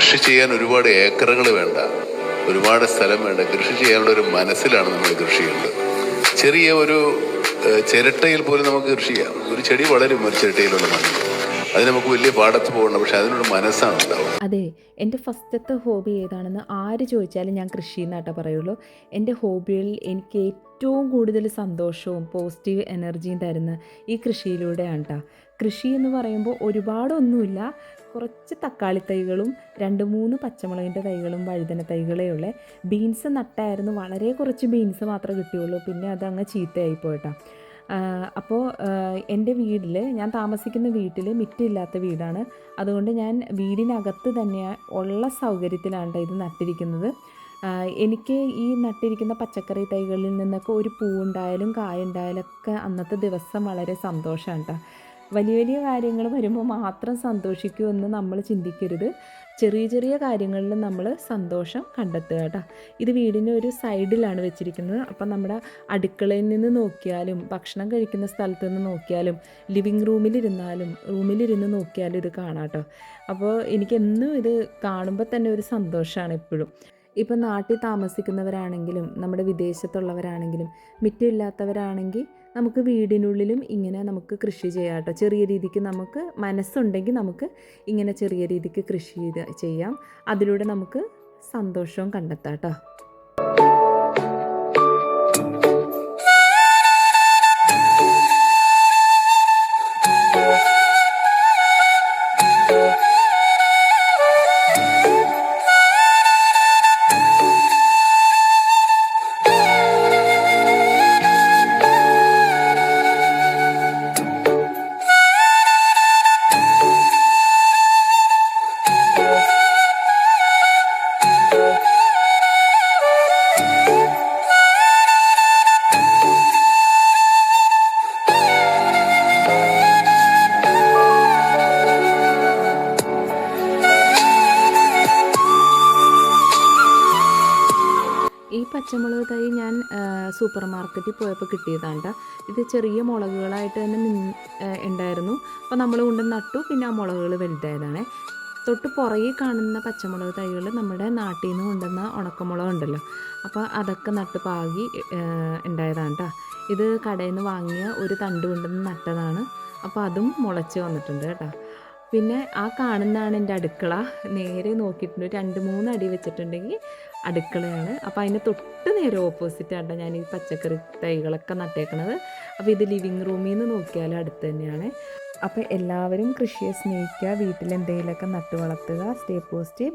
കൃഷി ചെയ്യാൻ ഒരുപാട് ഏക്കറുകൾ വേണ്ട. ഒരുപാട് സ്ഥലം വേണ്ട. കൃഷി ചെയ്യാനുള്ള ഒരു മനസ്സിലാണ് നമ്മൾ കൃഷി ചെയ്യുന്നത് ചെറിയ ഒരു ചിരട്ടയിൽ പോലും നമുക്ക് കൃഷി ചെയ്യാം. ഒരു ചെടി വളരും ഒരു ചിരട്ടയിലുള്ള മണ്ണിൽ അത് നമുക്ക് വലിയ പാടത്ത് പോകണം പക്ഷെ അതിനൊരു മനസ്സാണ് ഉണ്ടാവുക. അതെ എന്റെ ഫസ്റ്റത്തെ ഹോബി ഏതാണെന്ന് ആര് ചോദിച്ചാലും ഞാൻ കൃഷി എന്നാട്ടേ പറയുള്ളൂ. എന്റെ ഹോബികളിൽ എനിക്ക് കൂടുതൽ സന്തോഷവും പോസിറ്റീവ് എനർജിയും തരുന്ന ഈ കൃഷിയിലൂടെയാണ് കേട്ടോ കൃഷി എന്ന് പറയുമ്പോൾ ഒരുപാടൊന്നുമില്ല. കുറച്ച് തക്കാളി തൈകളും രണ്ട് മൂന്ന് പച്ചമുളകിന്റെ തൈകളും വഴുതന തൈകളേ ഉള്ളേ ബീൻസ് നട്ടായിരുന്നു. വളരെ കുറച്ച് ബീൻസ് മാത്രമേ കിട്ടിയുള്ളൂ. പിന്നെ അതങ്ങ് ചീത്തയായി പോയിട്ടാ അപ്പോൾ എന്റെ വീട്ടിൽ ഞാൻ താമസിക്കുന്ന വീട്ടിൽ മിറ്റില്ലാത്ത വീടാണ്. അതുകൊണ്ട് ഞാൻ വീടിനകത്ത് തന്നെ ഉള്ള സൗകര്യത്തിലാണ് ഇത് നട്ടിരിക്കുന്നത്. എനിക്ക് ഈ നട്ടിരിക്കുന്ന പച്ചക്കറി തൈകളിൽ നിന്നൊക്കെ ഒരു പൂവുണ്ടായാലും കായുണ്ടായാലും ഒക്കെ അന്നത്തെ ദിവസം വളരെ സന്തോഷമാണ് കേട്ടോ വലിയ വലിയ കാര്യങ്ങൾ വരുമ്പോൾ മാത്രം സന്തോഷിക്കുമെന്ന് നമ്മൾ ചിന്തിക്കരുത്. ചെറിയ ചെറിയ കാര്യങ്ങളിൽ നമ്മൾ സന്തോഷം കണ്ടെത്തുക കേട്ടോ ഇത് വീടിന്റെ ഒരു സൈഡിലാണ് വെച്ചിരിക്കുന്നത്. അപ്പം നമ്മുടെ അടുക്കളയിൽ നിന്ന് നോക്കിയാലും ഭക്ഷണം കഴിക്കുന്ന സ്ഥലത്ത് നിന്ന് നോക്കിയാലും ലിവിങ് റൂമിലിരുന്നാലും റൂമിലിരുന്ന് നോക്കിയാലും ഇത് കാണാം കേട്ടോ അപ്പോൾ എനിക്ക് എന്നും ഇത് കാണുമ്പോൾ തന്നെ ഒരു സന്തോഷമാണ് എപ്പോഴും. ഇപ്പം നാട്ടിൽ താമസിക്കുന്നവരാണെങ്കിലും നമ്മുടെ വിദേശത്തുള്ളവരാണെങ്കിലും മിറ്റമില്ലാത്തവരാണെങ്കിൽ നമുക്ക് വീടിനുള്ളിലും ഇങ്ങനെ നമുക്ക് കൃഷി ചെയ്യാം കേട്ടോ. ചെറിയ രീതിക്ക് നമുക്ക് മനസ്സുണ്ടെങ്കിൽ നമുക്ക് ഇങ്ങനെ ചെറിയ രീതിക്ക് കൃഷി ചെയ്യാം. അതിലൂടെ നമുക്ക് സന്തോഷവും കണ്ടെത്താം കേട്ടോ. ഈ പച്ചമുളക് തൈ ഞാൻ സൂപ്പർ മാർക്കറ്റിൽ പോയപ്പോൾ കിട്ടിയതാണ് കേട്ടോ ഇത് ചെറിയ മുളകുകളായിട്ട് തന്നെ ഉണ്ടായിരുന്നു. അപ്പോൾ നമ്മൾ കൊണ്ട് നട്ടു പിന്നെ ആ മുളകുകൾ വലുതായതാണ്. തൊട്ട് പുറകെ കാണുന്ന പച്ചമുളക് തൈകൾ നമ്മുടെ നാട്ടിൽ നിന്ന് കൊണ്ടുവന്ന ഉണക്കമുളക് ഉണ്ടല്ലോ. അപ്പോൾ അതൊക്കെ നട്ട് പാകി ഉണ്ടായതാണ് കേട്ടോ ഇത് കടയിൽ നിന്ന് വാങ്ങിയ ഒരു തണ്ട് കൊണ്ടുവന്ന് നട്ടതാണ്. അപ്പോൾ അതും മുളച്ച് വന്നിട്ടുണ്ട് കേട്ടോ. പിന്നെ ആ കാണുന്നതാണ് എന്റെ അടുക്കള. നേരെ നോക്കിയിട്ടുണ്ട്. രണ്ട് മൂന്ന് അടി വെച്ചിട്ടുണ്ടെങ്കിൽ അടുക്കളയാണ്. അപ്പോൾ അതിന്റെ തൊട്ട് നേരെ ഓപ്പോസിറ്റ് ആണ് ഞാൻ ഈ പച്ചക്കറി തൈകളൊക്കെ നട്ടേക്കണത്. അപ്പോൾ ഇത് ലിവിങ് റൂമിൽ നിന്ന് നോക്കിയാലും അടുത്ത് തന്നെയാണ്. അപ്പോൾ എല്ലാവരും കൃഷിയെ സ്നേഹിക്കുക വീട്ടിൽ എന്തെങ്കിലുമൊക്കെ നട്ടു വളർത്തുക സ്റ്റേ പോസ്റ്റ്